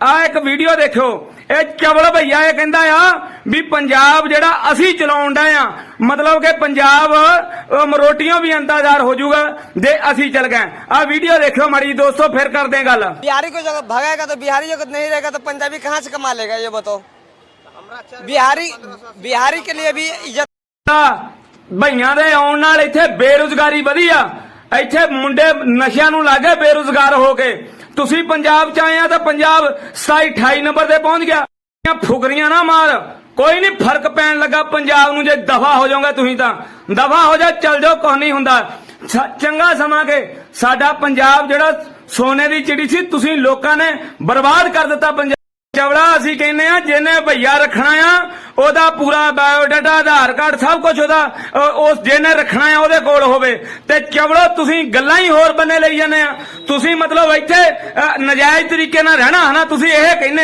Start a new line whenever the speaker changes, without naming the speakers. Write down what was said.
ਆ ਇੱਕ ਵੀਡੀਓ ਦੇਖੋ ਇਹ ਚਵਲ ਭਈਆ ਇਹ ਕਹਿੰਦਾ ਆ ਵੀ ਪੰਜਾਬ ਜਿਹੜਾ ਅਸੀਂ ਚਲਾਉਣ ਡਏ ਆ ਮਤਲਬ ਕਿ ਪੰਜਾਬ ਅਹ, ਮਰੋਟੀਆਂ ਵੀ ਅੰਦਾਜ਼ਾਰ ਹੋ ਜਾਊਗਾ ਜੇ ਅਸੀਂ ਚੱਲ ਗਏ ਆ ਵੀਡੀਓ ਦੇਖਿਓ ਮਾੜੀ ਦੋਸਤੋ ਫਿਰ ਕਰਦੇ ਹਾਂ ਗੱਲ
बिहारी को जगह भगाएगा तो बिहारी जगह नहीं रहेगा तो पंजाबी कहाँ से कमा लेगा ये बताओ बिहारी बिहारी के लिए भी इज्जत
ਤਾਂ ਭਈਆਂ ਦੇ ਆਉਣ ਨਾਲ ਇੱਥੇ ਬੇਰੁਜ਼ਗਾਰੀ ਵਧੀ ਆ ਇੱਥੇ ਮੁੰਡੇ ਨਸ਼ਿਆਂ ਨੂੰ ਲੱਗੇ ਬੇਰੁਜ਼ਗਾਰ ਹੋ ਕੇ। ਤੁਸੀਂ ਪੰਜਾਬ ਚ ਆਏ ਆ ਤਾਂ ਪੰਜਾਬ 27 28 ਨੰਬਰ ਤੇ ਪਹੁੰਚ ਗਿਆ। ਫੁਕਰੀਆਂ ਨਾ ਮਾਰ। ਕੋਈ ਨਹੀਂ ਫ਼ਰਕ ਪੈਣ ਲੱਗਾ ਪੰਜਾਬ ਨੂੰ, ਜੇ ਦਫਾ ਹੋ ਜਾਓਗੇ ਤੁਸੀਂ ਤਾਂ। ਦਫਾ ਹੋ ਜਾ, ਚੱਲ ਜਾਓ, ਕੁਛ ਨਹੀਂ ਹੁੰਦਾ। ਚੰਗਾ ਸਮਾਂ ਕੇ ਸਾਡਾ ਪੰਜਾਬ ਜਿਹੜਾ ਸੋਨੇ ਦੀ ਚਿੜੀ ਸੀ, ਤੁਸੀਂ ਲੋਕਾਂ ਨੇ ਬਰਬਾਦ ਕਰ ਦਿੱਤਾ ਪੰਜਾਬ। ਚਵੜਾ ਅਸੀਂ ਕਹਿੰਦੇ ਆ, ਜਿਹਨੇ ਭਈਆ ਰੱਖਣਾ ਆ ਉਹਦਾ ਪੂਰਾ ਬਾਇਓਡਾਟਾ ਆਧਾਰ ਕਾਰਡ ਸਭ ਕੁਝ ਉਹਦਾ ਉਸ ਜਿਹਨੇ ਰੱਖਣਾ ਆ ਉਹਦੇ ਕੋਲ ਹੋਵੇ। ਤੇ ਚਵੜੋ ਤੁਸੀਂ ਗੱਲਾਂ ਹੀ ਹੋਰ ਬੰਨੇ ਲਈ ਜਾਂਦੇ ਆ। ਤੁਸੀਂ ਮਤਲਬ ਇੱਥੇ ਅ, ਨਜਾਇਜ਼ ਤਰੀਕੇ ਨਾਲ ਰਹਿਣਾ ਹਨਾ ਤੁਸੀਂ ਇਹ ਕਹਿੰਦੇ